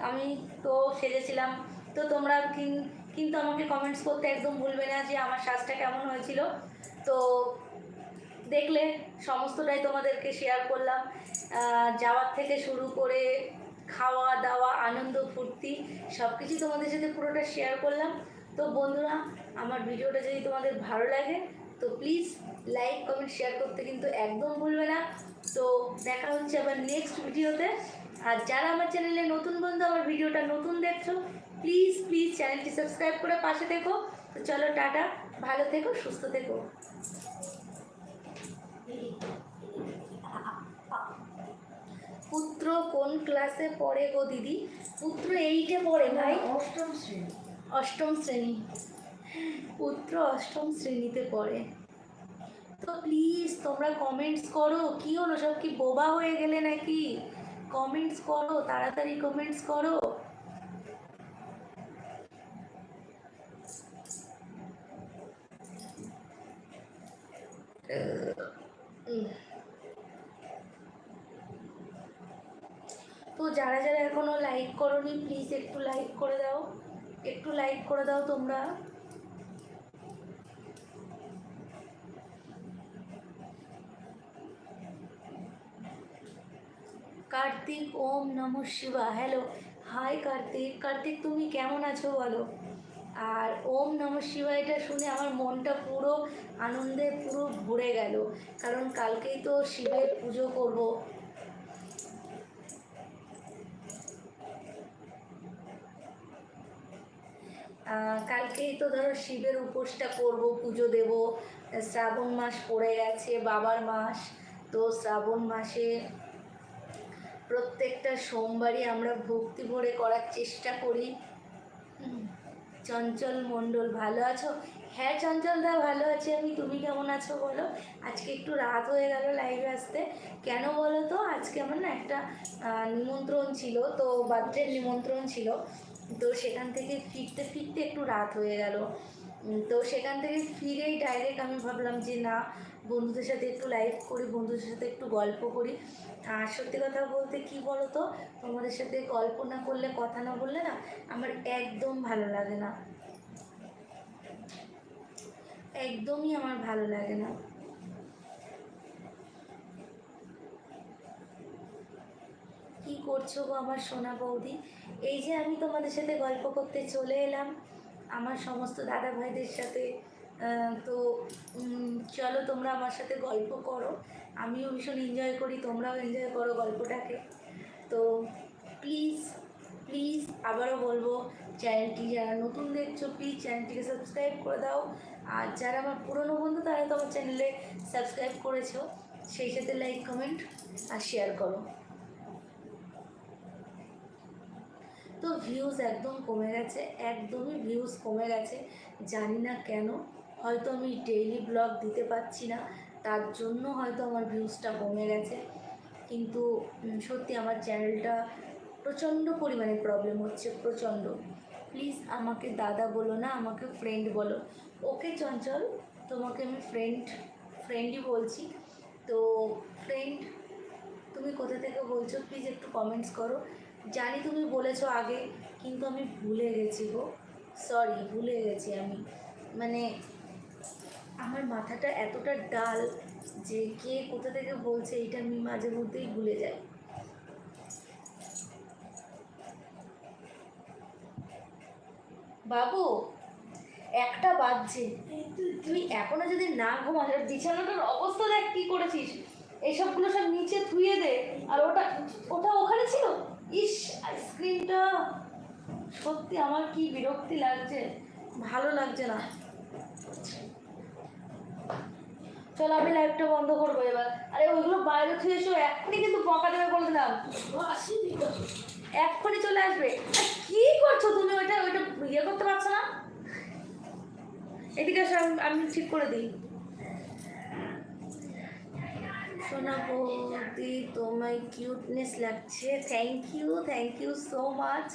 আমি তো সেজেছিলাম। তো তোমরা কিন- কিন্তু আমাকে কমেন্টস করতে একদম ভুলবে না যে আমার সাজটা কেমন হয়েছিল। তো দেখলে সমস্তটাই তোমাদেরকে শেয়ার করলাম। যাওয়ার থেকে শুরু করে খাওয়া দাওয়া, আনন্দ, ফুর্তি সব কিছু তোমাদের সাথে পুরোটা শেয়ার করলাম। তো বন্ধুরা, আমার ভিডিওটা যদি তোমাদের ভালো লাগে, তো প্লিজ লাইক কমেন্ট শেয়ার করতে কিন্তু একদম ভুলবে না। তো দেখা হচ্ছে আবার নেক্সট ভিডিওতে আর যারা আমার চ্যানেলে নতুন বন্ধু আমার ভিডিওটা নতুন দেখছ প্লিজ প্লিজ চ্যানেলটি সাবস্ক্রাইব করে পাশে থেকো। তো চলো টাটা ভালো থেকো সুস্থ থেকো। পুত্র কোন ক্লাসে পড়ে গো দিদি? পুত্র এইটে পড়ে ভাই? অষ্টম শ্রেণি। অষ্টম শ্রেণি। পুত্র অষ্টম শ্রেণীতে পড়ে। তো প্লিজ তোমরা কমেন্টস করো কি হলো? সব কি বোবা হয়ে গেলে নাকি? কমেন্টস করো, তাড়াতাড়ি কমেন্টস করো। তো যারা যারা এখনও লাইক করোনি প্লিজ একটু লাইক করে দাও। একটু লাইক করে দাও তোমরা। কার্তিক, ওম নম শিবা হ্যালো হাই কার্তিক। কার্তিক, তুমি কেমন আছো বলো? আর ওম নম শিবা এটা শুনে আমার মনটা পুরো আনন্দে পুরো ভরে গেল। কারণ কালকেই তো শিবের পুজো করব। কালকেই তো ধরো শিবের উপোসটা করব, পুজো দেব। শ্রাবণ মাস পড়ে গেছে, বাবার মাস। তো শ্রাবণ মাসে প্রত্যেকটা সোমবারই আমরা ভক্তি ভরে করার চেষ্টা করি। চঞ্চল মণ্ডল, ভালো আছো? হ্যাঁ চঞ্চল দা, ভালো আছি আমি। তুমি কেমন আছো বলো? আজকে একটু রাত হয়ে গেল লাইভে আসতে। কেন বলো তো? আজকে আমার না একটা নিমন্ত্রণ ছিল, তো বার্থডের নিমন্ত্রণ ছিল। তো সেখান থেকে ফিরতে ফিরতে একটু রাত হয়ে গেল। তো সেখান থেকে ফিরেই ডাইরেক্ট আমি ভাবলাম যে না, বন্ধুদের সাথে একটু লাইভ করি, বন্ধুদের সাথে একটু গল্প করি। আর সত্যি কথা বলতে কি বলো তো তোমাদের সাথে গল্প না করলে, কথা না বললে না, আমার একদম ভালো লাগে না। একদমই আমার ভালো লাগে না। কি করছ গো আমার সোনা বৌদি? এই যে আমি তোমাদের সাথে গল্প করতে চলে এলাম। আমার সমস্ত দাদা ভাইদের সাথে তো চলো তোমরা আমার সাথে গল্প করো। আমিও ভীষণ এনজয় করি, তোমরাও এনজয় করো গল্পটাকে। তো প্লিজ প্লিজ আবারও বলব চ্যানেলটি যারা নতুন দেখছ প্লিজ চ্যানেলটিকে সাবস্ক্রাইব করে দাও। আর যারা আমার পুরনো বন্ধু তারা তো আমার চ্যানেলে সাবস্ক্রাইব করেছ। সেই সাথে লাইক কমেন্ট আর শেয়ার করো। তো ভিউজ একদম কমে গেছে, একদমই ভিউজ কমে গেছে, জানি না কেন। হয়তো আমি ডেইলি ব্লগ দিতে পারছি না, তার জন্য হয়তো আমার ভিউজটা কমে গেছে। কিন্তু সত্যি আমার চ্যানেলটা প্রচণ্ড পরিমাণে প্রবলেম হচ্ছে, প্রচণ্ড। প্লিজ আমাকে দাদা বলো না, আমাকে ফ্রেন্ড বলো। ওকে চঞ্চল, তোমাকে আমি ফ্রেন্ড ফ্রেন্ডই বলছি। তো ফ্রেন্ড তুমি কোথা থেকে বলছো? প্লিজ একটু কমেন্টস করো। জানি তুমি বলেছ আগে, কিন্তু আমি ভুলে গেছি গো। সরি ভুলে গেছি আমি। মানে আমার মাথাটা এতটা ডাল যে কে কোথা থেকে বলছে এটা আমি মাঝে মধ্যেই ভুলে যাই। বাবু, একটা বাজছে। তুই- এখনও যদি না ঘুমাস বিছানাটার অবস্থা দেখ কি করেছিস। এইসবগুলো সব নিচে থুয়ে দে, আর ওটা ওটা ওখানে আইসক্রিমটা সত্যি আমার কি বিরক্তি লাগছে? ভালো লাগছে না। চলো আমি লাইভটা বন্ধ করব এবার। আরে ওইগুলো বাইরে থুয়ে এসো এক্ষুনি কিন্তু বকা দেবে বলে দিলাম। এক্ষুনি চলে আসবে। কি করছ তুমি? ওইটা ওইটা ইয়ে করতে পারছ না? এদিকে আমি ঠিক করে দিই। সোনা বৌদি তোমায় কিউটনেস লাগছে। Thank you thank you so much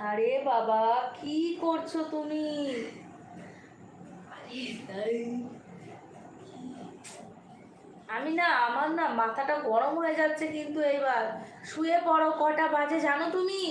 আরে বাবা কি করছ তুমি? আমি না আমার না মাথাটা গরম হয়ে যাচ্ছে কিন্তু এইবার। শুয়ে পড়ো কটা বাজে জানো তুমি?